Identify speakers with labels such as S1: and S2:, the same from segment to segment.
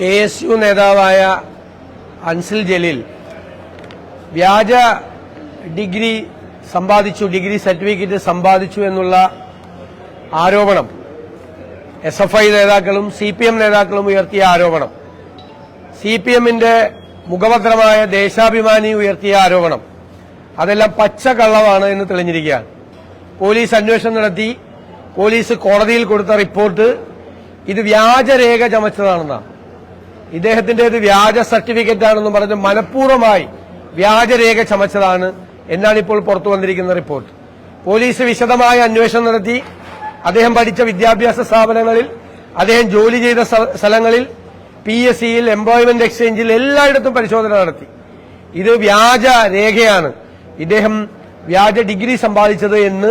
S1: K S U നേതാവായ അൻസിൽ ജലീൽ വ്യാജ degree സമ്പാദിച്ചു ഡിഗ്രി സർട്ടിഫിക്കറ്റ് സമ്പാദിച്ചു എന്നുള്ള ആരോപണം. എസ് എഫ് ഐ നേതാക്കളും സി പി എം നേതാക്കളും ഉയർത്തിയ ആരോപണം. സി പി എമ്മിന്റെ മുഖപത്രമായ ദേശാഭിമാനി ഉയർത്തിയ ആരോപണം. അതെല്ലാം പച്ചക്കള്ളമാണ് എന്ന് തെളിഞ്ഞിരിക്കുകയാണ്. പോലീസ് അന്വേഷണം നടത്തി. പോലീസ് കോടതിയിൽ കൊടുത്ത റിപ്പോർട്ട് ഇത് വ്യാജരേഖ ചമച്ചതാണെന്നാണ്. ഇദ്ദേഹത്തിന്റേത് വ്യാജ സർട്ടിഫിക്കറ്റ് ആണെന്ന് പറഞ്ഞ് മനഃപൂർവമായി വ്യാജരേഖ ചമച്ചതാണ് എന്നാണ് ഇപ്പോൾ പുറത്തു വന്നിരിക്കുന്ന റിപ്പോർട്ട്. പോലീസ് വിശദമായ അന്വേഷണം നടത്തി. അദ്ദേഹം പഠിച്ച വിദ്യാഭ്യാസ സ്ഥാപനങ്ങളിൽ അദ്ദേഹം ജോലി ചെയ്ത സ്ഥലങ്ങളിൽ പി എസ് സിയിൽ എംപ്ലോയ്മെന്റ് എക്സ്ചേഞ്ചിൽ എല്ലായിടത്തും പരിശോധന നടത്തി. ഇത് വ്യാജ രേഖയാണ്. ഇദ്ദേഹം വ്യാജ ഡിഗ്രി സമ്പാദിച്ചത് എന്ന്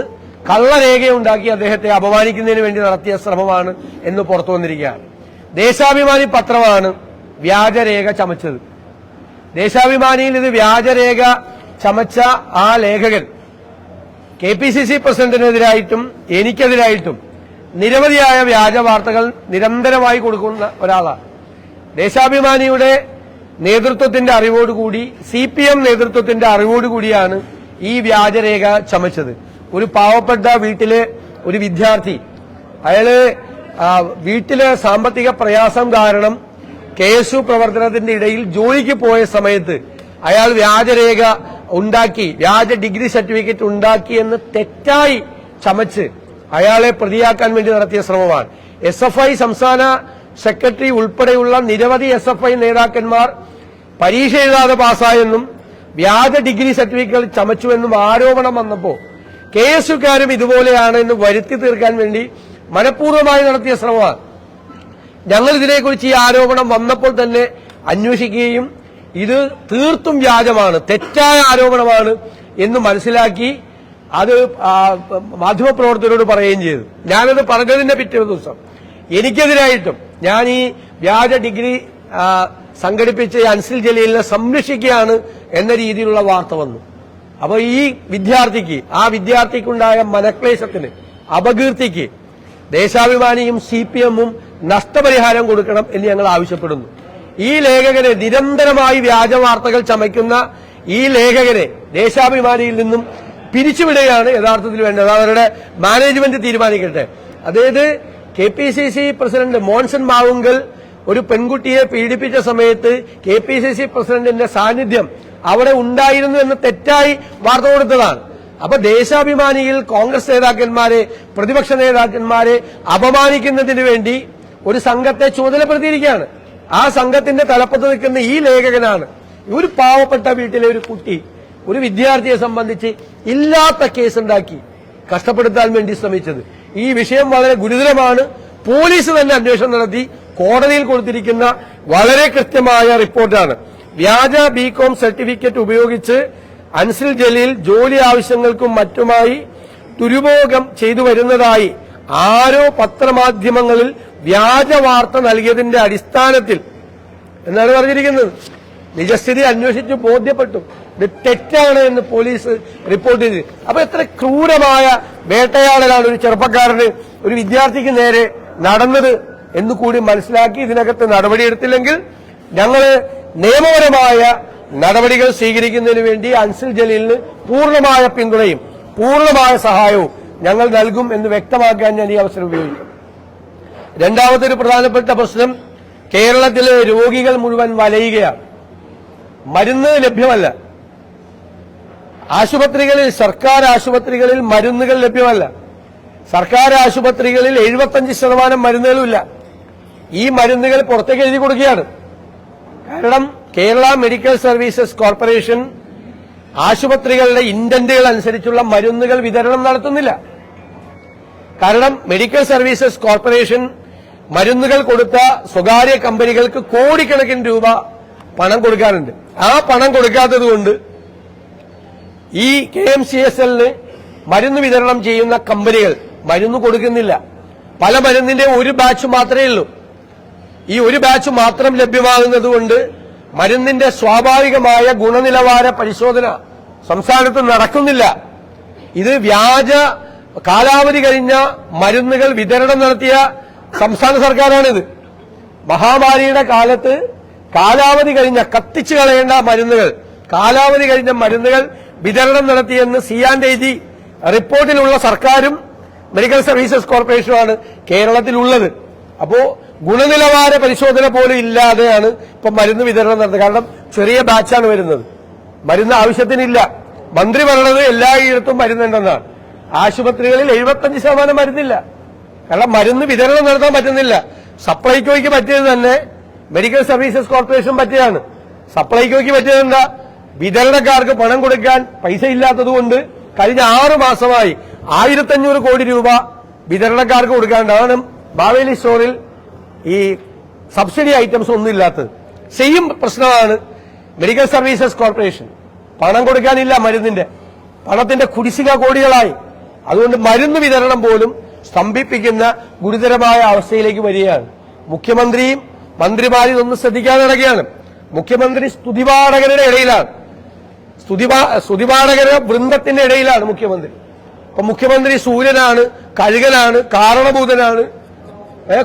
S1: കള്ളരേഖയുണ്ടാക്കി അദ്ദേഹത്തെ അപമാനിക്കുന്നതിന് വേണ്ടി നടത്തിയ ശ്രമമാണ് എന്ന് പുറത്തു വന്നിരിക്കുകയാണ്. ദേശാഭിമാനി പത്രമാണ് വ്യാജരേഖ ചമച്ചത്. ദേശാഭിമാനിയിൽ ഇത് വ്യാജരേഖ ചമച്ച ആ ലേഖകൻ കെ പി സി സി പ്രസിഡന്റിനെതിരായിട്ടും എനിക്കെതിരായിട്ടും നിരവധിയായ വ്യാജ വാർത്തകൾ നിരന്തരമായി കൊടുക്കുന്ന ഒരാളാണ്. ദേശാഭിമാനിയുടെ നേതൃത്വത്തിന്റെ അറിവോടുകൂടി സി പി എം നേതൃത്വത്തിന്റെ അറിവോടുകൂടിയാണ് ഈ വ്യാജരേഖ ചമച്ചത്. ഒരു പാവപ്പെട്ട വീട്ടിലെ ഒരു വിദ്യാർത്ഥി അയാൾ വീട്ടിലെ സാമ്പത്തിക പ്രയാസം കാരണം കെ എസ് യു പ്രവർത്തനത്തിന്റെ ഇടയിൽ ജോലിക്ക് പോയ സമയത്ത് അയാൾ വ്യാജരേഖ ഉണ്ടാക്കി വ്യാജ ഡിഗ്രി സർട്ടിഫിക്കറ്റ് ഉണ്ടാക്കി എന്ന് തെറ്റായി ചമച്ച് അയാളെ പ്രതിയാക്കാൻ വേണ്ടി നടത്തിയ ശ്രമമാണ്. എസ് എഫ് ഐ സംസ്ഥാന സെക്രട്ടറി ഉൾപ്പെടെയുള്ള നിരവധി എസ് എഫ് ഐ നേതാക്കന്മാർ പരീക്ഷ എഴുതാതെ പാസ്സായെന്നും വ്യാജ ഡിഗ്രി സർട്ടിഫിക്കറ്റ് ചമച്ചുവെന്നും ആരോപണം വന്നപ്പോ കെ എസ് യുക്കാരും ഇതുപോലെയാണ് എന്ന് വരുത്തി തീർക്കാൻ വേണ്ടി മനഃപൂർവമായി നടത്തിയ ശ്രമമാണ്. ഞങ്ങൾ ഇതിനെക്കുറിച്ച് ഈ ആരോപണം വന്നപ്പോൾ തന്നെ അന്വേഷിക്കുകയും ഇത് തീർത്തും വ്യാജമാണ് തെറ്റായ ആരോപണമാണ് എന്ന് മനസ്സിലാക്കി അത് മാധ്യമപ്രവർത്തകരോട് പറയുകയും ചെയ്തു. ഞാനത് പറഞ്ഞതിന്റെ പിറ്റേ ദിവസം. എനിക്കെതിരായിട്ടും ഞാൻ ഈ വ്യാജ ഡിഗ്രി സംഘടിപ്പിച്ച അൻസിൽ ജലീലിനെ സംരക്ഷിക്കുകയാണ് എന്ന രീതിയിലുള്ള വാർത്ത വന്നു. അപ്പൊ ഈ വിദ്യാർത്ഥിക്ക് ആ വിദ്യാർത്ഥിക്കുണ്ടായ മനക്ലേശത്തിന് അപകീർത്തിക്ക് ദേശാഭിമാനിയും സി പി എമ്മും നഷ്ടപരിഹാരം കൊടുക്കണം എന്ന് ഞങ്ങൾ ആവശ്യപ്പെടുന്നു. ഈ ലേഖകനെ നിരന്തരമായി വ്യാജ വാർത്തകൾ ചമയ്ക്കുന്ന ഈ ലേഖകനെ ദേശാഭിമാനിയിൽ നിന്നും പിരിച്ചുവിടുകയാണ് യഥാർത്ഥത്തിൽ വേണ്ടത്. അവരുടെ മാനേജ്മെന്റ് തീരുമാനിക്കട്ടെ. അതായത് K P C C president Monson Mavunkal ഒരു പെൺകുട്ടിയെ പീഡിപ്പിച്ച സമയത്ത് കെ പി സി സി പ്രസിഡന്റിന്റെ സാന്നിധ്യം അവിടെ ഉണ്ടായിരുന്നു എന്ന് തെറ്റായി വാർത്ത കൊടുത്തതാണ്. അപ്പൊ ദേശാഭിമാനിയിൽ കോൺഗ്രസ് നേതാക്കന്മാരെ പ്രതിപക്ഷ നേതാക്കന്മാരെ അപമാനിക്കുന്നതിന് വേണ്ടി ഒരു സംഘത്തെ ചുമതലപ്പെടുത്തിയിരിക്കുകയാണ്. ആ സംഘത്തിന്റെ തലപ്പത്ത് നിൽക്കുന്ന ഈ ലേഖകനാണ്. ഒരു പാവപ്പെട്ട വീട്ടിലെ ഒരു കുട്ടി ഒരു വിദ്യാർത്ഥിയെ സംബന്ധിച്ച് ഇല്ലാത്ത കേസുണ്ടാക്കി കഷ്ടപ്പെടുത്താൻ വേണ്ടി ശ്രമിച്ചത്. ഈ വിഷയം വളരെ ഗുരുതരമാണ്. പോലീസ് തന്നെ അന്വേഷണം നടത്തി കോടതിയിൽ കൊടുത്തിരിക്കുന്ന വളരെ കൃത്യമായ റിപ്പോർട്ടാണ്. വ്യാജ ബികോം സർട്ടിഫിക്കറ്റ് ഉപയോഗിച്ച് അൻസിൽ ജലീൽ ജോലി ആവശ്യങ്ങൾക്കും മറ്റുമായി ദുരുപയോഗം ചെയ്തു വരുന്നതായി ആരോ പത്രമാധ്യമങ്ങളിൽ വ്യാജ വാർത്ത നൽകിയതിന്റെ അടിസ്ഥാനത്തിൽ എന്നാണ് പറഞ്ഞിരിക്കുന്നത്. നിജസ്ഥിതി അന്വേഷിച്ച് ബോധ്യപ്പെട്ടു. ഇത് തെറ്റാണ് എന്ന് പോലീസ് റിപ്പോർട്ട് ചെയ്തു. അപ്പൊ എത്ര ക്രൂരമായ വേട്ടയാടലാണ് ഒരു ചെറുപ്പക്കാരന് ഒരു വിദ്യാർത്ഥിക്ക് നേരെ നടന്നത് എന്ന് കൂടി മനസ്സിലാക്കി ഇതിനകത്ത് നടപടിയെടുത്തില്ലെങ്കിൽ ഞങ്ങൾ നിയമപരമായ നടപടികൾ സ്വീകരിക്കുന്നതിന് വേണ്ടി അൻസിൽ ജലീലിന് പൂർണമായ പിന്തുണയും പൂർണമായ സഹായവും ഞങ്ങൾ നൽകും എന്ന് വ്യക്തമാക്കാൻ ഞാൻ ഈ അവസരം ഉപയോഗിക്കും രണ്ടാമത്തെ ഒരു പ്രധാനപ്പെട്ട പ്രശ്നം കേരളത്തിലെ രോഗികൾ മുഴുവൻ വലയുകയാണ്. മരുന്ന് ലഭ്യമല്ല. ആശുപത്രികളിൽ സർക്കാർ ആശുപത്രികളിൽ മരുന്നുകൾ ലഭ്യമല്ല. സർക്കാർ ആശുപത്രികളിൽ എഴുപത്തഞ്ച് ശതമാനം മരുന്നുകളുമില്ല. ഈ മരുന്നുകൾ പുറത്തേക്ക് എഴുതി കൊടുക്കുകയാണ്. കാരണം കേരള മെഡിക്കൽ സർവീസസ് കോർപ്പറേഷൻ ആശുപത്രികളുടെ ഇന്റന്റുകൾ അനുസരിച്ചുള്ള മരുന്നുകൾ വിതരണം നടത്തുന്നില്ല. കാരണം മെഡിക്കൽ സർവീസസ് കോർപ്പറേഷൻ മരുന്നുകൾ കൊടുത്ത സ്വകാര്യ കമ്പനികൾക്ക് കോടിക്കണക്കിന് രൂപ പണം കൊടുക്കാറുണ്ട്. ആ പണം കൊടുക്കാത്തത് കൊണ്ട് ഈ കെ എം സി എസ് എല്ലിന് മരുന്ന് വിതരണം ചെയ്യുന്ന കമ്പനികൾ മരുന്ന് കൊടുക്കുന്നില്ല. പല മരുന്നിന്റെ ഒരു ബാച്ച് മാത്രമേ ഉള്ളൂ. ഈ ഒരു ബാച്ച് മാത്രം ലഭ്യമാകുന്നത് കൊണ്ട് മരുന്നിന്റെ സ്വാഭാവികമായ ഗുണനിലവാര പരിശോധന സംസ്ഥാനത്ത് നടക്കുന്നില്ല. ഇത് വ്യാജ കാലാവധി കഴിഞ്ഞ മരുന്നുകൾ വിതരണം നടത്തിയ സംസ്ഥാന സർക്കാരാണിത്. മഹാമാരിയുടെ കാലത്ത് കാലാവധി കഴിഞ്ഞ കത്തിച്ചു കളയേണ്ട മരുന്നുകൾ കാലാവധി കഴിഞ്ഞ മരുന്നുകൾ വിതരണം നടത്തിയെന്ന് സിയാൻഡേജി റിപ്പോർട്ടിലുള്ള സർക്കാരും മെഡിക്കൽ സർവീസസ് കോർപ്പറേഷനുമാണ് കേരളത്തിലുള്ളത്. അപ്പോ ഗുണനിലവാര പരിശോധന പോലും ഇല്ലാതെയാണ് ഇപ്പൊ മരുന്ന് വിതരണം നടത്തുന്നത് കാരണം ചെറിയ ബാച്ചാണ് വരുന്നത്. മരുന്ന് ആവശ്യത്തിനില്ല. മന്ത്രി പറഞ്ഞത് എല്ലായിടത്തും മരുന്നുണ്ടെന്നാണ് ആശുപത്രികളിൽ എഴുപത്തഞ്ച് ശതമാനം മരുന്നില്ല. കാരണം മരുന്ന് വിതരണം നടത്താൻ പറ്റുന്നില്ല. സപ്ലൈകോയ്ക്ക് പറ്റിയത് തന്നെ മെഡിക്കൽ സർവീസസ് കോർപ്പറേഷൻ പറ്റിയതാണ്. സപ്ലൈകോയ്ക്ക് പറ്റിയത് എന്താ? വിതരണക്കാർക്ക് പണം കൊടുക്കാൻ പൈസ ഇല്ലാത്തതുകൊണ്ട് കഴിഞ്ഞ ആറു മാസമായി ആയിരത്തഞ്ഞൂറ് കോടി രൂപ വിതരണക്കാർക്ക് കൊടുക്കാണ്ടാണ് ബാവേലി സ്റ്റോറിൽ ഈ സബ്സിഡി ഐറ്റംസ് ഒന്നും ഇല്ലാത്തത്. സെയിം പ്രശ്നമാണ് മെഡിക്കൽ സർവീസസ് കോർപ്പറേഷൻ പണം കൊടുക്കാനില്ല മരുന്നിന്റെ. പണത്തിന്റെ കുടിശ്ശിക കോടികളായി. അതുകൊണ്ട് മരുന്ന് വിതരണം പോലും സ്തംഭിപ്പിക്കുന്ന ഗുരുതരമായ അവസ്ഥയിലേക്ക് വരികയാണ്. മുഖ്യമന്ത്രിയും മന്ത്രിമാരും ഒന്ന് ശ്രദ്ധിക്കാൻ നടക്കുകയാണ് മുഖ്യമന്ത്രി സ്തുതിപാഠകരുടെ ഇടയിലാണ്. സ്തുതിപാ സ്തുതിപാഠകരുടെ വൃന്ദത്തിന്റെ ഇടയിലാണ് മുഖ്യമന്ത്രി. അപ്പൊ മുഖ്യമന്ത്രി സൂര്യനാണ് കഴുകനാണ് കാരണഭൂതനാണ്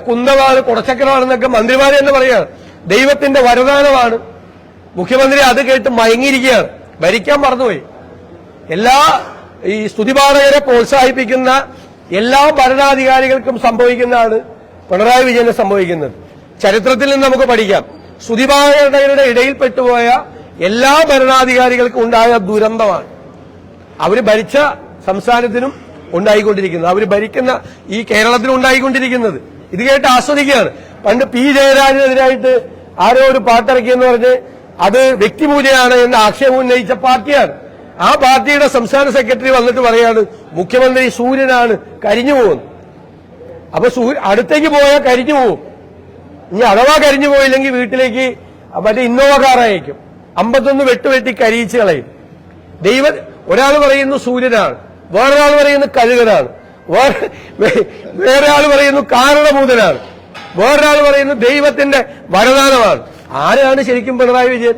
S1: കുന്തമാണ് കുടച്ചക്കരമാണെന്നൊക്കെ മന്ത്രിമാർ തന്നെ പറയുകയാണ്. ദൈവത്തിന്റെ വരദാനമാണ്. മുഖ്യമന്ത്രി അത് കേട്ട് മയങ്ങിയിരിക്കുകയാണ്. ഭരിക്കാൻ മറന്നുപോയി. എല്ലാ ഈ സ്തുതിപാഠകരെ പ്രോത്സാഹിപ്പിക്കുന്ന എല്ലാ ഭരണാധികാരികൾക്കും സംഭവിക്കുന്നതാണ് പിണറായി വിജയന് സംഭവിക്കുന്നത്. ചരിത്രത്തിൽ നിന്ന് നമുക്ക് പഠിക്കാം. സുതിഭാഗരുടെ ഇടയിൽപ്പെട്ടുപോയ എല്ലാ ഭരണാധികാരികൾക്കും ഉണ്ടായ ദുരന്തമാണ്. അവർ ഭരിച്ച സംസ്ഥാനത്തിനും ഉണ്ടായിക്കൊണ്ടിരിക്കുന്നത്. അവർ ഭരിക്കുന്ന ഈ കേരളത്തിനും ഉണ്ടായിക്കൊണ്ടിരിക്കുന്നത്. ഇത് കേട്ട് ആസ്വദിക്കുകയാണ്. പണ്ട് പി ജയരാജനെതിരായിട്ട് ആരോ ഒരു പാട്ടിറക്കിയെന്ന് പറഞ്ഞ് അത് വ്യക്തിപൂജയാണ് എന്ന ആക്ഷേപം ഉന്നയിച്ച പാർട്ടിയാണ്. ആ പാർട്ടിയുടെ സംസ്ഥാന സെക്രട്ടറി വന്നിട്ട് പറയാണ് മുഖ്യമന്ത്രി സൂര്യനാണ് കരിഞ്ഞു പോകുന്നത് അപ്പൊ അടുത്തേക്ക് പോയാൽ കരിഞ്ഞു പോകും. ഇനി അഥവാ കരിഞ്ഞു പോയില്ലെങ്കിൽ വീട്ടിലേക്ക് മറ്റേ ഇന്നോവ കാർ അയക്കും. അമ്പത്തൊന്ന് വെട്ടുവെട്ടി കരിയിച്ച് കളയും. ദൈവ ഒരാൾ പറയുന്നു സൂര്യനാണ് വേറൊരാൾ പറയുന്നു കഴുകനാണ് വേറൊരാൾ പറയുന്നു കാരണഭൂതനാണ് വേറൊരാൾ പറയുന്നു ദൈവത്തിന്റെ വരദാനമാണ്. ആരാണ് ശരിക്കും പിണറായി വിജയൻ?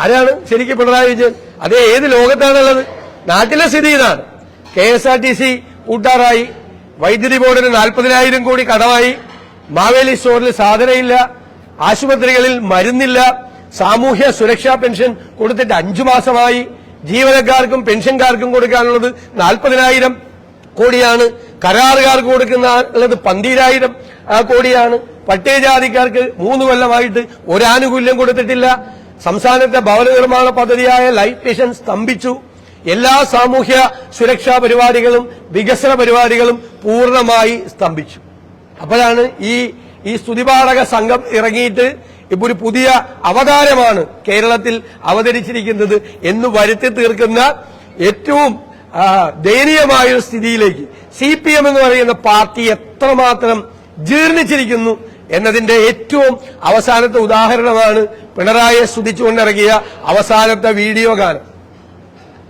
S1: ആരാണ് ശരിക്കും പിണറായി വിജയൻ? അത് ഏത് ലോകത്താണുള്ളത്? നാട്ടിലെ സ്ഥിതി ഇതാണ്. K S R T C കൂട്ടാറായി. വൈദ്യുതി ബോർഡിന് നാൽപ്പതിനായിരം കോടി കടമായി. മാവേലി സ്റ്റോറിൽ സാധനയില്ല. ആശുപത്രികളിൽ മരുന്നില്ല. സാമൂഹ്യ സുരക്ഷാ പെൻഷൻ കൊടുത്തിട്ട് അഞ്ചു മാസമായി. ജീവനക്കാർക്കും പെൻഷൻകാർക്കും കൊടുക്കാനുള്ളത് നാൽപ്പതിനായിരം കോടിയാണ്. കരാറുകാർക്ക് കൊടുക്കുന്ന കൊടുക്കുന്നത് പന്തീരായിരം കോടിയാണ്. പട്ടികജാതിക്കാർക്ക് മൂന്ന് കൊല്ലമായിട്ട് ഒരാനുകൂല്യം കൊടുത്തിട്ടില്ല. സംസ്ഥാനത്തെ ഭവന നിർമ്മാണ പദ്ധതിയായ ലൈഫ് മിഷൻ സ്തംഭിച്ചു. എല്ലാ സാമൂഹ്യ സുരക്ഷാ പരിപാടികളും വികസന പരിപാടികളും പൂർണമായി സ്തംഭിച്ചു. അപ്പോഴാണ് ഈ ഈ സ്തുതിപാഠക സംഘം ഇറങ്ങിയിട്ട് ഇപ്പൊ ഒരു പുതിയ അവതാരമാണ് കേരളത്തിൽ അവതരിച്ചിരിക്കുന്നത് എന്ന് വരുത്തി തീർക്കുന്ന ഏറ്റവും ദയനീയമായ ഒരു സ്ഥിതിയിലേക്ക് സി പി എം എന്ന് പറയുന്ന പാർട്ടി എത്രമാത്രം ജീർണിച്ചിരിക്കുന്നു എന്നതിന്റെ ഏറ്റവും അവസാനത്തെ ഉദാഹരണമാണ് പിണറായിയെ സ്തുതിച്ചുകൊണ്ടിറങ്ങിയ അവസാനത്തെ വീഡിയോ ഗാനം.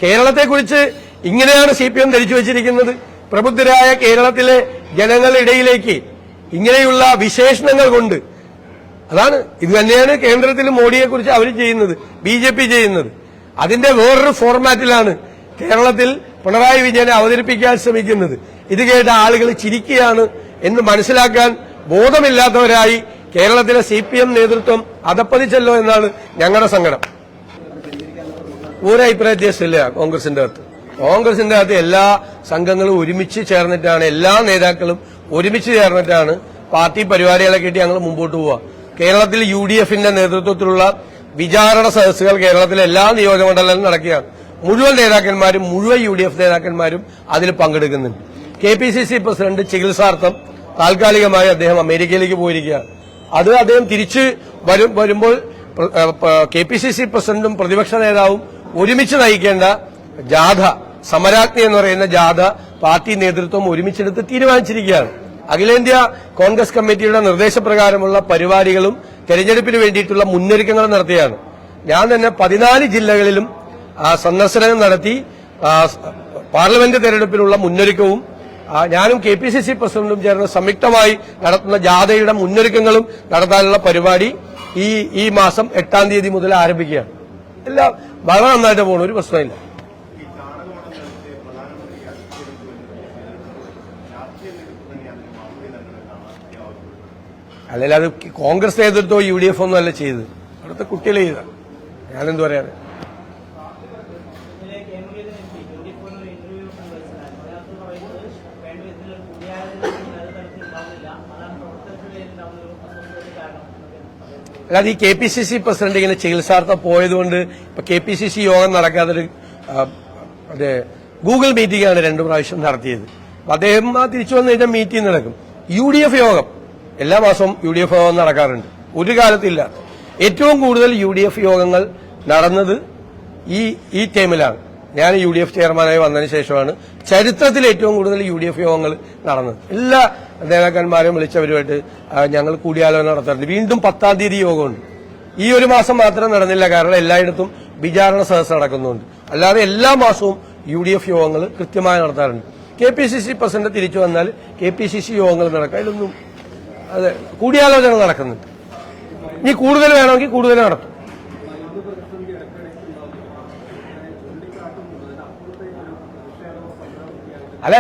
S1: കേരളത്തെക്കുറിച്ച് ഇങ്ങനെയാണ് സി പി എം ധരിച്ചു വച്ചിരിക്കുന്നത്. പ്രബുദ്ധരായ കേരളത്തിലെ ജനങ്ങളുടെ ഇടയിലേക്ക് ഇങ്ങനെയുള്ള വിശേഷണങ്ങൾ കൊണ്ട്. അതാണ് ഇത് തന്നെയാണ് കേന്ദ്രത്തിൽ മോഡിയെക്കുറിച്ച് അവർ ചെയ്യുന്നത് ബി ജെ പി ചെയ്യുന്നത്. അതിന്റെ വേറൊരു ഫോർമാറ്റിലാണ് കേരളത്തിൽ പിണറായി വിജയനെ അവതരിപ്പിക്കാൻ ശ്രമിക്കുന്നത്. ഇത് കേട്ട ആളുകൾ ചിരിക്കുകയാണ് എന്ന് മനസ്സിലാക്കാൻ ബോധമില്ലാത്തവരായി കേരളത്തിലെ സി പി എം നേതൃത്വം അതപ്പതിച്ചല്ലോ എന്നാണ് ഞങ്ങളുടെ സങ്കടം. ഒരഭിപ്രായ വ്യത്യാസമില്ല കോൺഗ്രസിന്റെ അകത്ത്. കോൺഗ്രസിന്റെ അകത്ത് എല്ലാ സംഘങ്ങളും ഒരുമിച്ച് ചേർന്നിട്ടാണ് എല്ലാ നേതാക്കളും ഒരുമിച്ച് ചേർന്നിട്ടാണ് പാർട്ടി പരിപാടികളെ കിട്ടി ഞങ്ങൾ മുമ്പോട്ട് പോവുക. കേരളത്തിൽ യു ഡി എഫിന്റെ നേതൃത്വത്തിലുള്ള വിചാരണ സദസ്സുകൾ കേരളത്തിലെ എല്ലാ നിയോജകമണ്ഡലങ്ങളിലും നടക്കുകയാണ്. മുഴുവൻ നേതാക്കന്മാരും മുഴുവൻ യു ഡി എഫ് നേതാക്കന്മാരും അതിൽ പങ്കെടുക്കുന്നുണ്ട്. K P C C president ചികിത്സാർത്ഥം താൽക്കാലികമായി അദ്ദേഹം അമേരിക്കയിലേക്ക് പോയിരിക്കുകയാണ്. അത് അദ്ദേഹം തിരിച്ച് വരും വരുമ്പോൾ കെ പി സി സി പ്രസിഡന്റും പ്രതിപക്ഷ നേതാവും ഒരുമിച്ച് നയിക്കേണ്ട ജാഥ സമരാജ്ഞി എന്ന് പറയുന്ന ജാഥ പാർട്ടി നേതൃത്വം ഒരുമിച്ചെടുത്ത് തീരുമാനിച്ചിരിക്കുകയാണ്. അഖിലേന്ത്യാ കോൺഗ്രസ് കമ്മിറ്റിയുടെ നിർദ്ദേശപ്രകാരമുള്ള പരിപാടികളും തെരഞ്ഞെടുപ്പിന് വേണ്ടിയിട്ടുള്ള മുന്നൊരുക്കങ്ങളും നടത്തിയാണ്. ഞാൻ തന്നെ പതിനാല് ജില്ലകളിലും സന്ദർശനം നടത്തി പാർലമെന്റ് തെരഞ്ഞെടുപ്പിനുള്ള മുന്നൊരുക്കവും ഞാനും കെ പി സി സി പ്രസിഡന്റും ചേർന്ന് സംയുക്തമായി നടത്തുന്ന ജാഥയുടെ മുന്നൊരുക്കങ്ങളും നടത്താനുള്ള പരിപാടി ഈ ഈ മാസം എട്ടാം തീയതി മുതൽ ആരംഭിക്കുകയാണ്. എല്ലാം വളരെ നന്നായിട്ട് പോകണം ഒരു പ്രശ്നമില്ല. അല്ലെങ്കിൽ അത് കോൺഗ്രസ് നേതൃത്വം യു ഡി എഫ് ഒന്നും അല്ല ചെയ്ത് അവിടുത്തെ കുട്ടികളെ ചെയ്ത ഞാനെന്ത് പറയാറ്
S2: ഇതിലെ കേന്ദ്രീയ എം പി ട്വന്റി ഫോറിന് ഇന്റർവ്യൂ കണ്ടുവച്ചായിരുന്നു അതിനകത്ത് പറയുന്നത് വേണ്ട വിധത്തിൽ കൂടിയാലോചന അത് തരത്തിൽ ഉണ്ടാവുന്നില്ല അതാണ് പ്രവർത്തനത്തിലെ ഉണ്ടാവുന്ന ഒരു അസ്വസ്ഥതയ്ക്ക് കാരണം എന്നൊക്കെ പറയുന്നത്
S1: അല്ലാതെ ഈ K P C C president ഇങ്ങനെ ചികിത്സാർത്ഥം പോയതുകൊണ്ട് ഇപ്പൊ കെ പി സി സി യോഗം നടക്കാത്തൊരു ആ, ഗൂഗിൾ മീറ്റിംഗ് ആണ് രണ്ടു പ്രാവശ്യം നടത്തിയത്. അപ്പൊ അദ്ദേഹം ആ തിരിച്ചു വന്നു കഴിഞ്ഞാൽ മീറ്റിംഗ് നടക്കും. യു ഡി എഫ് യോഗം. എല്ലാ മാസവും യു ഡി എഫ് യോഗം നടക്കാറുണ്ട്. ഒരു കാലത്തില്ല. ഏറ്റവും കൂടുതൽ യു ഡി എഫ് യോഗങ്ങൾ നടന്നത് ഈ ഈ ടൈമിലാണ്. ഞാൻ യു ഡി എഫ് ചെയർമാനായി വന്നതിന് ശേഷമാണ് ചരിത്രത്തിൽ ഏറ്റവും കൂടുതൽ യു ഡി എഫ് യോഗങ്ങൾ നടന്നത്. എല്ലാ നേതാക്കന്മാരെയും വിളിച്ചവരുമായിട്ട് ഞങ്ങൾ കൂടിയാലോചന നടത്താറുണ്ട്. വീണ്ടും പത്താം തീയതി യോഗമുണ്ട്. ഈ ഒരു മാസം മാത്രം നടന്നില്ല കാരണം എല്ലായിടത്തും വിചാരണ സദസ്സ് നടക്കുന്നുണ്ട്. അല്ലാതെ എല്ലാ മാസവും യു ഡി എഫ് യോഗങ്ങൾ കൃത്യമായി നടത്താറുണ്ട്. K P C C president തിരിച്ചു വന്നാൽ കെ പി സി സി യോഗങ്ങൾ നടക്കാം. അതിലൊന്നും അതെ കൂടിയാലോചന നടക്കുന്നുണ്ട്. ഇനി കൂടുതൽ വേണമെങ്കിൽ കൂടുതൽ നടത്തും. അല്ല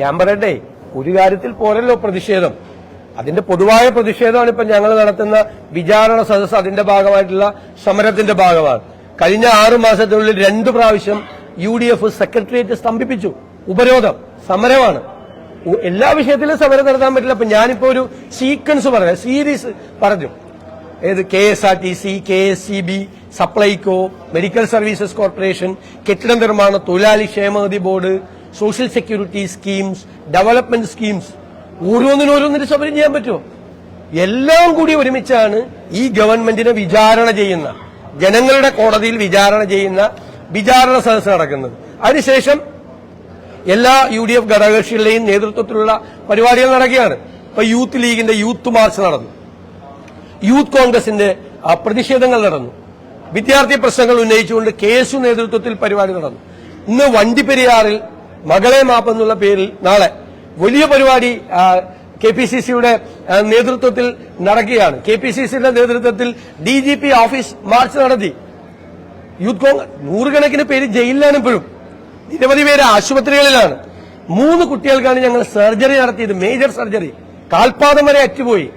S1: ഞാൻ പറയട്ടെ ഒരു കാര്യത്തിൽ പോരല്ലോ പ്രതിഷേധം. അതിന്റെ പൊതുവായ പ്രതിഷേധമാണ് ഇപ്പൊ ഞങ്ങൾ നടത്തുന്ന വിചാരണ സദസ് അതിന്റെ ഭാഗമായിട്ടുള്ള സമരത്തിന്റെ ഭാഗമാണ്. കഴിഞ്ഞ ആറു മാസത്തിനുള്ളിൽ രണ്ടു പ്രാവശ്യം യു ഡി എഫ് സെക്രട്ടേറിയറ്റ് സ്തംഭിപ്പിച്ചു. ഉപരോധം സമരമാണ്. എല്ലാ വിഷയത്തിലും സമരം നടത്താൻ പറ്റില്ല. അപ്പൊ ഞാനിപ്പോ ഒരു സീക്വൻസ് പറഞ്ഞു സീരീസ് പറഞ്ഞു. ഏത് K S R T C K S C B Supplyco medical services corporation കെട്ടിട നിർമ്മാണ തൊഴിലാളി ക്ഷേമനിധി board social security schemes development schemes ഓരോന്നിനും ഓരോന്നിന് സമരം ചെയ്യാൻ പറ്റുമോ? എല്ലാം കൂടി ഒരുമിച്ചാണ് ഈ ഗവൺമെന്റിനെ വിചാരണ ചെയ്യുന്ന ജനങ്ങളുടെ കോടതിയിൽ വിചാരണ ചെയ്യുന്ന വിചാരണ സദസ് നടക്കുന്നത്. അതിനുശേഷം എല്ലാ യു ഡി എഫ് ഘടകകക്ഷികളുടെയും നേതൃത്വത്തിലുള്ള പരിപാടികൾ നടക്കുകയാണ്. ഇപ്പൊ യൂത്ത് ലീഗിന്റെ യൂത്ത് മാർച്ച് നടന്നു. യൂത്ത് കോൺഗ്രസിന്റെ പ്രതിഷേധങ്ങൾ നടന്നു. വിദ്യാർത്ഥി പ്രശ്നങ്ങൾ ഉന്നയിച്ചുകൊണ്ട് കെ നേതൃത്വത്തിൽ പരിപാടി നടന്നു. ഇന്ന് വണ്ടിപ്പെരിയാറിൽ മകളെ മാപ്പ് എന്നുള്ള പേരിൽ നാളെ വലിയ പരിപാടി കെ പി സി സിയുടെ നേതൃത്വത്തിൽ നടക്കുകയാണ്. കെ പി സി സിയുടെ നേതൃത്വത്തിൽ D G P office march നടത്തി. യൂത്ത് കോൺഗ്രസ് നൂറുകണക്കിന് പേര് ജയിലിലാണ് ഇപ്പോഴും. നിരവധി പേര് ആശുപത്രികളിലാണ്. മൂന്ന് കുട്ടികൾക്കാണ് ഞങ്ങൾ സർജറി നടത്തിയത് മേജർ സർജറി. കാൽപാദം വരെ അറ്റുപോയി.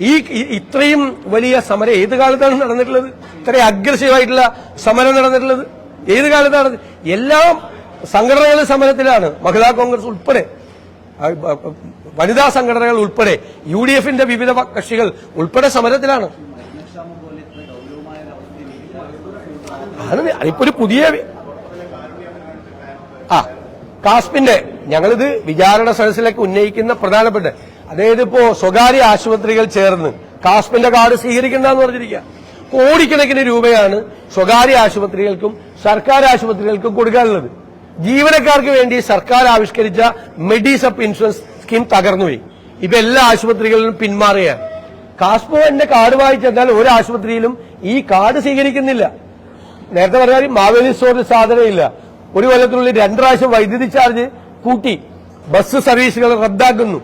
S1: ഈ- ഇത്രയും വലിയ സമരം ഏത് കാലത്താണ് നടന്നിട്ടുള്ളത്? ഇത്രയും അഗ്രസീവായിട്ടുള്ള സമരം നടന്നിട്ടുള്ളത്? ഏത് കാലത്താണ് എല്ലാ സംഘടനകളും സമരത്തിലാണ്. മഹിളാ കോൺഗ്രസ് ഉൾപ്പെടെ. വനിതാ സംഘടനകൾ ഉൾപ്പെടെ. യു ഡി എഫിന്റെ വിവിധ കക്ഷികൾ ഉൾപ്പെടെ സമരത്തിലാണ്. ആണ് ഇപ്പൊ ഒരു പുതിയ ആ കാസ്പിന്റെ ഞങ്ങളിത് വിചാരണ സദസ്സിലേക്ക് ഉന്നയിക്കുന്ന പ്രധാനപ്പെട്ട അതായത് ഇപ്പോ സ്വകാര്യ ആശുപത്രികൾ ചേർന്ന് കാസ്പിന്റെ കാർഡ് സ്വീകരിക്കണ്ടെന്ന് പറഞ്ഞിരിക്കുക കോടിക്കണക്കിന് രൂപയാണ് സ്വകാര്യ ആശുപത്രികൾക്കും സർക്കാർ ആശുപത്രികൾക്കും കൊടുക്കാനുള്ളത്. ജീവനക്കാർക്ക് വേണ്ടി സർക്കാർ ആവിഷ്കരിച്ച മെഡിസപ്പ് ഇൻഷുറൻസ് സ്കീം തകർന്നുപോയി ഇപ്പൊ എല്ലാ ആശുപത്രികളിലും പിന്മാറുകയാണ് കാസ്പോ എന്റെ കാർഡ് വായിച്ചെന്നാൽ ഒരു ആശുപത്രിയിലും ഈ കാർഡ് സ്വീകരിക്കുന്നില്ല. നേരത്തെ പറഞ്ഞാൽ മാവേലി സ്റ്റോറിൽ സാധനമില്ല. ഒരു കൊല്ലത്തിനുള്ളിൽ രണ്ട് വൈദ്യുതി ചാർജ് കൂട്ടി ബസ് സർവീസുകൾ റദ്ദാക്കുന്നു.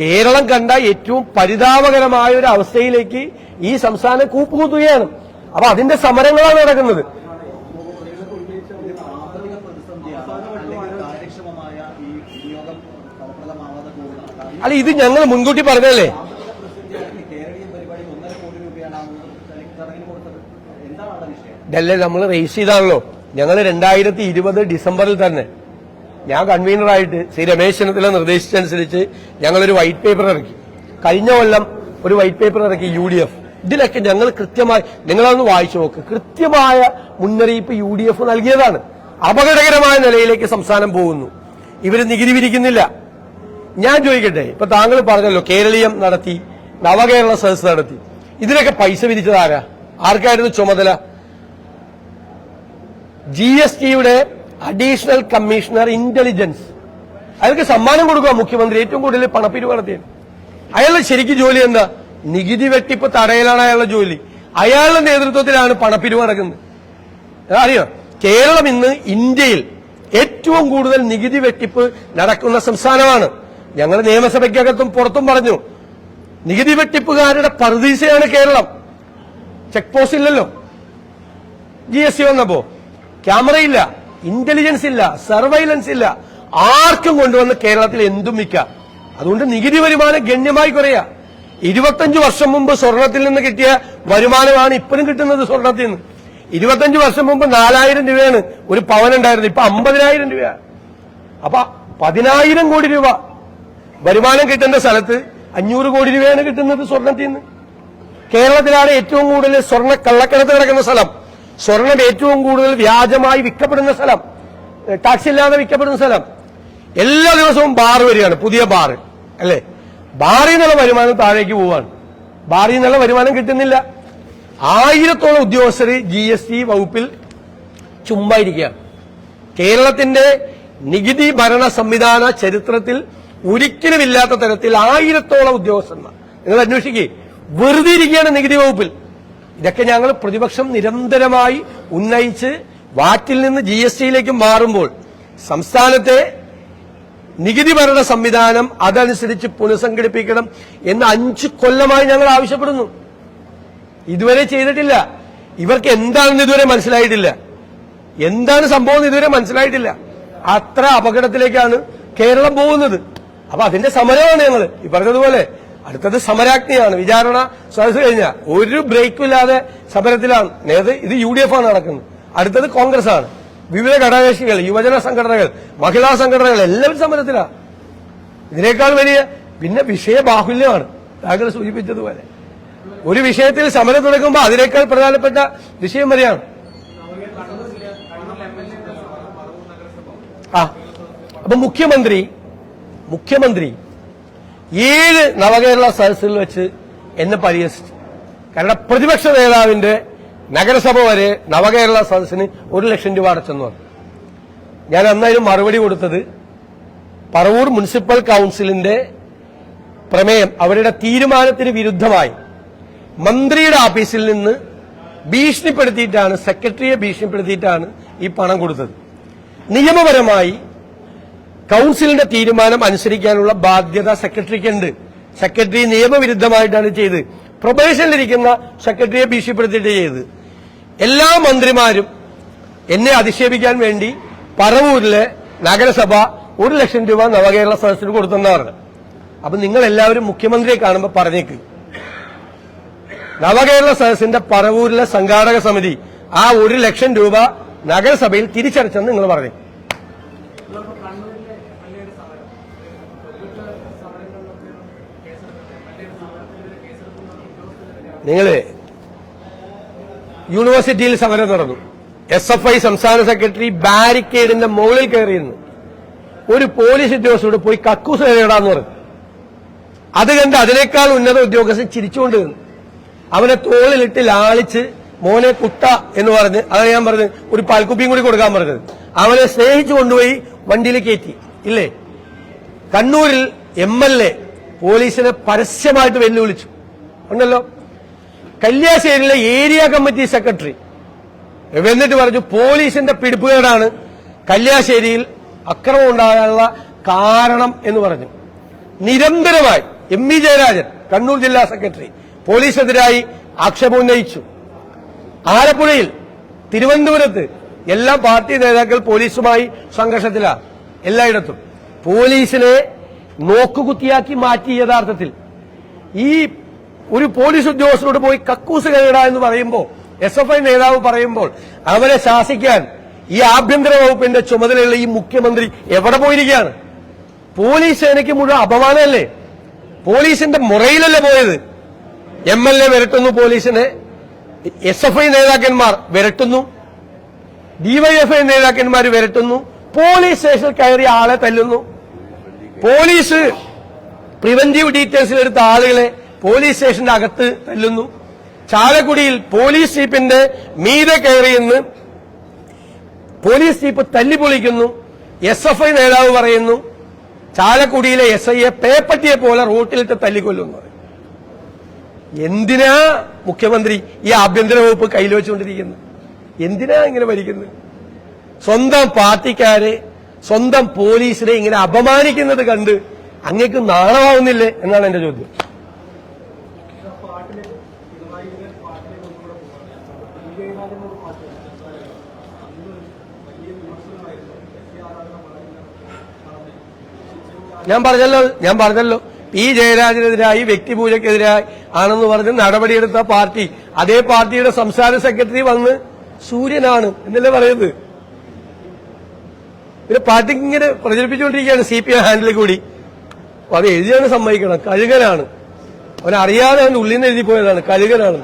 S1: കേരളം കണ്ട ഏറ്റവും പരിതാപകരമായ ഒരു അവസ്ഥയിലേക്ക് ഈ സംസ്ഥാനം കൂപ്പുകൂത്തുകയാണ്. അപ്പൊ അതിന്റെ സമരങ്ങളാണ് നടക്കുന്നത്
S3: സാമ്പത്തിക പ്രതിസന്ധിയാണ് അല്ലെങ്കിൽ കാര്യക്ഷമമായ ഈ വിനിയോഗം ഫലപ്രദമാവാതെ പോകുന്നതാണ് കാരണം
S1: അല്ല ഇത് ഞങ്ങൾ മുൻകൂട്ടി പറഞ്ഞല്ലേ ഇതല്ലേ നമ്മൾ റേസ് ചെയ്താണല്ലോ. ഞങ്ങൾ രണ്ടായിരത്തി ഇരുപത് ഡിസംബറിൽ തന്നെ ഞാൻ കൺവീനറായിട്ട് ശ്രീ രമേശ് ചെന്നിത്തല നിർദ്ദേശിച്ചനുസരിച്ച് ഞങ്ങളൊരു വൈറ്റ് പേപ്പർ ഇറക്കി. കഴിഞ്ഞ കൊല്ലം ഒരു വൈറ്റ് പേപ്പർ ഇറക്കി യു ഡി എഫ്. ഇതിലൊക്കെ ഞങ്ങൾ കൃത്യമായി നിങ്ങളതൊന്ന് വായിച്ചു നോക്ക്. കൃത്യമായ മുന്നറിയിപ്പ് യു ഡി എഫ് നൽകിയതാണ്. അപകടകരമായ നിലയിലേക്ക് സംസ്ഥാനം പോകുന്നു. ഇവർ നികുതി പിരിക്കുന്നില്ല ഞാൻ ചോദിക്കട്ടെ ഇപ്പൊ താങ്കൾ പറഞ്ഞല്ലോ കേരളീയം നടത്തി നവകേരള സദസ് നടത്തി. ഇതിനൊക്കെ പൈസ വിരിച്ചത് ആരാ? ആർക്കായിരുന്നു ചുമതല? ജി എസ് ടിയുടെ അഡീഷണൽ കമ്മീഷണർ ഇന്റലിജൻസ് അയാൾക്ക് സമ്മാനം കൊടുക്കുക മുഖ്യമന്ത്രി. ഏറ്റവും കൂടുതൽ പണപ്പിരിവ് നടത്തിയത്. അയാളുടെ ശരിക്കും ജോലി എന്താ? നികുതി വെട്ടിപ്പ് തടയലാണ് അയാളുടെ ജോലി. അയാളുടെ നേതൃത്വത്തിലാണ് പണപ്പിരിവ് നടക്കുന്നത്. അറിയോ? കേരളം ഇന്ന് ഇന്ത്യയിൽ ഏറ്റവും കൂടുതൽ നികുതി വെട്ടിപ്പ് നടക്കുന്ന സംസ്ഥാനമാണ്. ഞങ്ങൾ നിയമസഭയ്ക്കകത്തും പുറത്തും പറഞ്ഞു നികുതി വെട്ടിപ്പുകാരുടെ പ്രതീക്ഷയാണ് കേരളം. ചെക്ക് പോസ്റ്റ് ഇല്ലല്ലോ. ജി എസ് സി വന്നപ്പോ ക്യാമറയില്ല ഇന്റലിജൻസ് ഇല്ല സർവൈലൻസ് ഇല്ല. ആർക്കും കൊണ്ടുവന്ന് കേരളത്തിൽ എന്തും വിൽക്കാം. അതുകൊണ്ട് നികുതി വരുമാനം ഗണ്യമായി കുറയാ. ഇരുപത്തഞ്ച് വർഷം മുമ്പ് സ്വർണത്തിൽ നിന്ന് കിട്ടിയ വരുമാനമാണ് ഇപ്പോഴും കിട്ടുന്നത് സ്വർണത്തിൽ നിന്ന്. ഇരുപത്തഞ്ച് വർഷം മുമ്പ് നാലായിരം രൂപയാണ് ഒരു പവൻ ഉണ്ടായിരുന്നത്. ഇപ്പൊ അമ്പതിനായിരം രൂപയാണ് അപ്പൊ പതിനായിരം കോടി രൂപ. വരുമാനം കിട്ടുന്ന സ്ഥലത്ത് അഞ്ഞൂറ് കോടി രൂപയാണ് കിട്ടുന്നത് സ്വർണത്തിൽ നിന്ന്. കേരളത്തിലാണ് ഏറ്റവും കൂടുതൽ സ്വർണ കള്ളക്കടത്ത് കിടക്കുന്ന സ്ഥലം. സ്വർണം ഏറ്റവും കൂടുതൽ വ്യാജമായി വിൽക്കപ്പെടുന്ന സ്ഥലം. ടാക്സ് ഇല്ലാതെ വിൽക്കപ്പെടുന്ന സ്ഥലം. എല്ലാ ദിവസവും ബാർ വരികയാണ് പുതിയ ബാർ. അല്ലേ? ബാറിൽ നിന്നുള്ള വരുമാനം താഴേക്ക് പോവാണ്. ബാറിൽ നിന്നുള്ള വരുമാനം കിട്ടുന്നില്ല. ആയിരത്തോളം ഉദ്യോഗസ്ഥർ ജി എസ് ടി വകുപ്പിൽ ചുമ്പായിരിക്കുകയാണ് കേരളത്തിന്റെ നികുതി ഭരണ സംവിധാന ചരിത്രത്തിൽ ഒരിക്കലുമില്ലാത്ത തരത്തിൽ ആയിരത്തോളം ഉദ്യോഗസ്ഥന്മാർ. നിങ്ങൾ അന്വേഷിക്കേ. വെറുതെ ഇരിക്കുകയാണ് നികുതി വകുപ്പിൽ. ഇതൊക്കെ ഞങ്ങൾ പ്രതിപക്ഷം നിരന്തരമായി ഉന്നയിച്ച് വാറ്റിൽ നിന്ന് ജി എസ് ടിയിലേക്ക് മാറുമ്പോൾ സംസ്ഥാനത്തെ നികുതി ഭരണ സംവിധാനം അതനുസരിച്ച് പുനഃസംഘടിപ്പിക്കണം എന്ന് അഞ്ച് കൊല്ലമായി ഞങ്ങൾ ആവശ്യപ്പെടുന്നു. ഇതുവരെ ചെയ്തിട്ടില്ല. ഇവർക്ക് എന്താണെന്ന് ഇതുവരെ മനസ്സിലായിട്ടില്ല. എന്താണ് സംഭവം ഇതുവരെ മനസ്സിലായിട്ടില്ല. അത്ര അപകടത്തിലേക്കാണ് കേരളം പോകുന്നത്. അപ്പൊ അതിന്റെ സമരമാണ് ഞങ്ങൾ ഈ പറഞ്ഞതുപോലെ അടുത്തത് സമരാജ്ഞിയാണ്. വിചാരണ സദസ് കഴിഞ്ഞ ഒരു ബ്രേക്കും ഇല്ലാതെ സമരത്തിലാണ്. നേരത്തെ ഇത് യു ഡി എഫ് ആണ് നടക്കുന്നത്. അടുത്തത് കോൺഗ്രസ് ആണ് വിവിധ ഘടകകക്ഷികൾ യുവജന സംഘടനകൾ മഹിളാ സംഘടനകൾ എല്ലാവരും സമരത്തിലാണ് ഇതിനേക്കാൾ വലിയ പിന്നെ വിഷയ ബാഹുല്യമാണ്. താങ്കൾ സൂചിപ്പിച്ചതുപോലെ. ഒരു വിഷയത്തിൽ സമരം തുടങ്ങുമ്പോൾ അതിനേക്കാൾ പ്രധാനപ്പെട്ട വിഷയം വരെയാണ് ആ. അപ്പൊ മുഖ്യമന്ത്രി മുഖ്യമന്ത്രി ഏഴ് നവകേരള സദസ്സിൽ വെച്ച് എന്നെ പരിഹസിച്ചു. കാരണം പ്രതിപക്ഷ നേതാവിന്റെ നഗരസഭ വരെ നവകേരള സദസ്സിന് ഒരു ലക്ഷം രൂപ അടച്ചെന്ന് പറഞ്ഞു. ഞാൻ അന്നായിരുന്നു മറുപടി കൊടുത്തത്. പറവൂർ മുനിസിപ്പൽ കൌൺസിലിന്റെ പ്രമേയം അവരുടെ തീരുമാനത്തിന് വിരുദ്ധമായി മന്ത്രിയുടെ ഓഫീസിൽ നിന്ന് ഭീഷണിപ്പെടുത്തിയിട്ടാണ് സെക്രട്ടറിയെ ഭീഷണിപ്പെടുത്തിയിട്ടാണ് ഈ പണം കൊടുത്തത്. നിയമപരമായി കൌൺസിലിന്റെ തീരുമാനം അനുസരിക്കാനുള്ള ബാധ്യത സെക്രട്ടറിക്കുണ്ട്. സെക്രട്ടറി നിയമവിരുദ്ധമായിട്ടാണ് ചെയ്ത് പ്രൊബേഷനിലിരിക്കുന്ന സെക്രട്ടറിയെ ഭീഷണിപ്പെടുത്തിയിട്ട് ചെയ്ത്. എല്ലാ മന്ത്രിമാരും എന്നെ അധിക്ഷേപിക്കാൻ വേണ്ടി പറവൂരിലെ നഗരസഭ ഒരു ലക്ഷം രൂപ നവകേരള സദസ്സിന് കൊടുത്തെന്നാണ്. അപ്പൊ നിങ്ങൾ എല്ലാവരും മുഖ്യമന്ത്രിയെ കാണുമ്പോൾ പറഞ്ഞേക്ക്. നവകേരള സദസ്സിന്റെ പറവൂരിലെ സംഘാടക സമിതി ആ ഒരു ലക്ഷം രൂപ നഗരസഭയിൽ തിരിച്ചടച്ചെന്ന് നിങ്ങൾ പറഞ്ഞു നിങ്ങൾ യൂണിവേഴ്സിറ്റിയിൽ സമരം നടന്നു. എസ് എഫ് ഐ സംസ്ഥാന സെക്രട്ടറി ബാരിക്കേഡിന്റെ മുകളിൽ കയറിയിരുന്നു. ഒരു പോലീസ് ഉദ്യോഗസ്ഥരോട് പോയി കക്കൂസ് നേടാന്ന് പറഞ്ഞു. അത് കണ്ട് അതിനേക്കാൾ ഉന്നത ഉദ്യോഗസ്ഥൻ ചിരിച്ചുകൊണ്ട് അവനെ തോളിലിട്ട് ലാളിച്ച് മോനെ കുട്ട എന്ന് പറഞ്ഞ് അതാണ് ഞാൻ പറഞ്ഞത് ഒരു പാൽക്കുപ്പിയും കൂടി കൊടുക്കാൻ പറഞ്ഞത്. അവനെ സ്നേഹിച്ചു കൊണ്ടുപോയി വണ്ടിയിൽ കയറ്റി. ഇല്ലേ? കണ്ണൂരിൽ എം എൽ എ പോലീസിനെ പരസ്യമായിട്ട് വെല്ലുവിളിച്ചു. ഉണ്ടല്ലോ? കല്യാശ്ശേരിയിലെ ഏരിയ കമ്മിറ്റി സെക്രട്ടറി. എന്നിട്ട് പറഞ്ഞു പോലീസിന്റെ പിടിപ്പുകേടാണ് കല്യാശ്ശേരിയിൽ അക്രമം ഉണ്ടാകാനുള്ള കാരണം എന്ന് പറഞ്ഞു. നിരന്തരമായി എം. വി. ജയരാജൻ കണ്ണൂർ ജില്ലാ സെക്രട്ടറി പോലീസിനെതിരായി ആക്ഷേപം ഉന്നയിച്ചു. ആലപ്പുഴയിൽ തിരുവനന്തപുരത്ത് എല്ലാ പാർട്ടി നേതാക്കൾ പോലീസുമായി സംഘർഷത്തിലാണ് എല്ലായിടത്തും. പോലീസിനെ നോക്കുകുത്തിയാക്കി മാറ്റി യഥാർത്ഥത്തിൽ. ഈ ഒരു പോലീസ് ഉദ്യോഗസ്ഥരോട് പോയി കക്കൂസ് കയറുക എന്ന് പറയുമ്പോൾ എസ് എഫ് ഐ നേതാവ് പറയുമ്പോൾ അവരെ ശാസിക്കാൻ ഈ ആഭ്യന്തര വകുപ്പിന്റെ ചുമതലയുള്ള ഈ മുഖ്യമന്ത്രി എവിടെ പോയിരിക്കുകയാണ്? പോലീസ് സേനയ്ക്ക് മുഴുവൻ അപമാനമല്ലേ? പോലീസിന്റെ മുറയിലല്ലേ പോയത്? എം എൽ എ വിരട്ടുന്നു പോലീസിനെ. എസ് എഫ് ഐ നേതാക്കന്മാർ വിരട്ടുന്നു. ഡിവൈഎഫ്ഐ നേതാക്കന്മാർ വിരട്ടുന്നു. പോലീസ് സ്റ്റേഷനിൽ കയറി ആളെ തല്ലുന്നു. പോലീസ് പ്രിവന്റീവ് ഡീറ്റെയിൽസിൽ എടുത്ത ആളുകളെ പോലീസ് സ്റ്റേഷന്റെ അകത്ത് തല്ലുന്നു. ചാലക്കുടിയിൽ പോലീസ് ജീപ്പിന്റെ മീതെ കയറിയെന്ന് പോലീസ് ജീപ്പ് തല്ലിപ്പൊളിക്കുന്നു എസ് എഫ് ഐ നേതാവ് പറയുന്നു ചാലക്കുടിയിലെ എസ് ഐയെ പേപ്പറ്റിയെ പോലെ റോട്ടിലിട്ട് തല്ലിക്കൊല്ലുന്നു. എന്തിനാ മുഖ്യമന്ത്രി ഈ ആഭ്യന്തര വകുപ്പ് കയ്യിൽ വെച്ചുകൊണ്ടിരിക്കുന്നത് എന്തിനാ ഇങ്ങനെ ഭരിക്കുന്നത് സ്വന്തം പാർട്ടിക്കാരെ സ്വന്തം പോലീസിനെ ഇങ്ങനെ അപമാനിക്കുന്നത് കണ്ട് അങ്ങേക്ക് നാണമാവുന്നില്ലേ എന്നാണ് എന്റെ ചോദ്യം. ഞാൻ പറഞ്ഞല്ലോ ഞാൻ പറഞ്ഞല്ലോ. പി. ജയരാജനെതിരായി വ്യക്തിപൂജക്കെതിരായി ആണെന്ന് പറഞ്ഞ് നടപടിയെടുത്ത പാർട്ടി. അതേ പാർട്ടിയുടെ സംസ്ഥാന സെക്രട്ടറി വന്ന് സൂര്യനാണ് എന്നല്ലേ പറയുന്നത്? പിന്നെ പാർട്ടിക്ക് ഇങ്ങനെ പ്രചരിപ്പിച്ചുകൊണ്ടിരിക്കുകയാണ് സി പി ഐ ഹാൻഡിൽ കൂടി. അത് എഴുതിയാണ് സമ്മതിക്കണം. കഴുകനാണ്. അവനറിയാതെ അവൻ ഉള്ളിൽ നിന്ന് എഴുതി പോയതാണ് കഴുകനാണ്